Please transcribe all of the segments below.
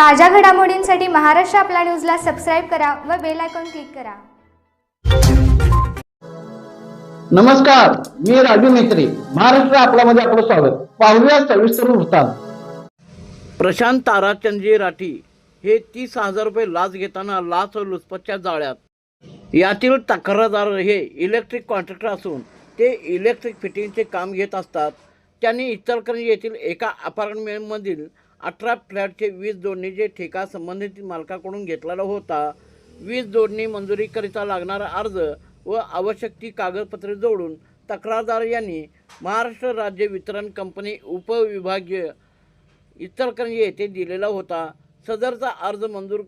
ताज्या घडामोडींसाठी महाराष्ट्र आपला न्यूजला सबस्क्राईब करा व बेल आयकॉन क्लिक करा. नमस्कार मी राजू मेत्री महाराष्ट्र आपल्यामध्ये आपलं स्वागत. पाहूया सविस्तर वृत्तांत. प्रशांत ताराचंदजी राठी हे तीस हजार रुपये लाच घेताना लाच व लुचपतच्या जाळ्यात. यातील तक्रारदार हे इलेक्ट्रिक कॉन्ट्रॅक्टर असून ते इलेक्ट्रिक फिटिंगचे काम घेत असतात. त्यांनी इचलकरंजी येथील एका अपार्टमेंटमधील अठरा फ्लॅटचे वीज जोडणीचे ठेका संबंधित मालकाकडून घेतलेला होता वीज जोडणी मंजुरीकरिता लागणारा अर्ज व आवश्यक ती कागदपत्रे जोडून तक्रारदार यांनी महाराष्ट्र राज्य वितरण कंपनी उपविभागीय इचलकरंजी येथे दिलेला होता. सदरचा अर्ज मंजूर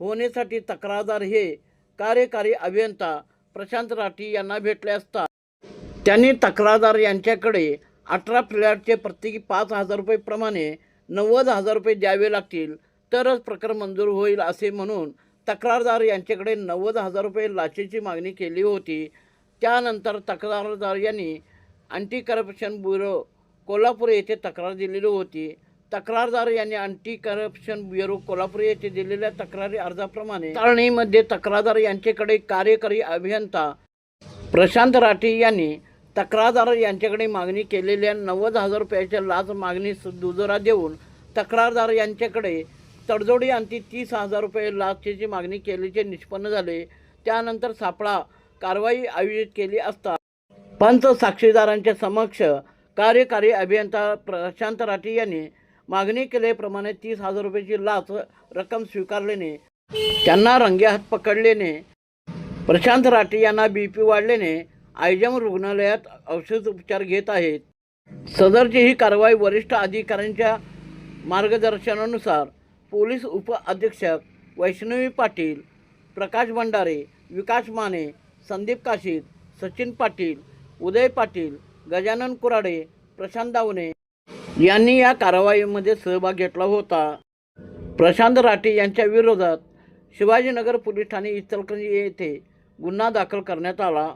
होण्यासाठी तक्रारदार हे कार्यकारी अभियंता प्रशांत राठी यांना भेटले असता. त्यांनी तक्रारदार यांच्याकडे अठरा फ्लॅटचे प्रत्येकी पाच हजार रुपये प्रमाणे नव्वद हजार रुपये द्यावे लागतील तरच प्रकरण मंजूर होईल असे म्हणून तक्रारदार यांच्याकडे नव्वद हजार रुपये लाचेची मागणी केली होती. त्यानंतर तक्रारदार यांनी अँटी करप्शन ब्युरो कोल्हापूर येथे तक्रार दिलेली होती. तक्रारदार यांनी अँटी करप्शन ब्युरो कोल्हापूर येथे दिलेल्या तक्रारी अर्जाप्रमाणे चाळणीमध्ये तक्रारदार यांच्याकडे कार्यकारी अभियंता प्रशांत राठी यांनी तक्रारदार यांच्याकडे मागणी केलेल्या नव्वद हजार रुपयाच्या लाच मागणीस दुजोरा देऊन तक्रारदार यांच्याकडे तडजोडी अंती तीस हजार रुपये लाचची मागणी केल्याचे निष्पन्न झाले. त्यानंतर सापळा कारवाई आयोजित केली असता पंच साक्षीदारांच्या समक्ष कार्यकारी अभियंता प्रशांत राठी यांनी मागणी केल्याप्रमाणे तीस हजार रुपयाची लाच रक्कम स्वीकारल्याने त्यांना रंगेहात पकडल्याने प्रशांत राठी यांना बी पी वाढल्याने आयजम रुग्णालयात औषध उपचार घेत आहेत. सदरची ही कारवाई वरिष्ठ अधिकाऱ्यांच्या मार्गदर्शनानुसार पोलीस उपअधीक्षक वैष्णवी पाटील प्रकाश भंडारे विकास माने संदीप काशीद सचिन पाटील उदय पाटील गजानन कुराडे प्रशांत दावणे यांनी या कारवाईमध्ये सहभाग घेतला होता. प्रशांत राठी यांच्या विरोधात शिवाजीनगर पोलीस ठाणे इचलकरंजी येथे गुन्हा दाखल करण्यात आला.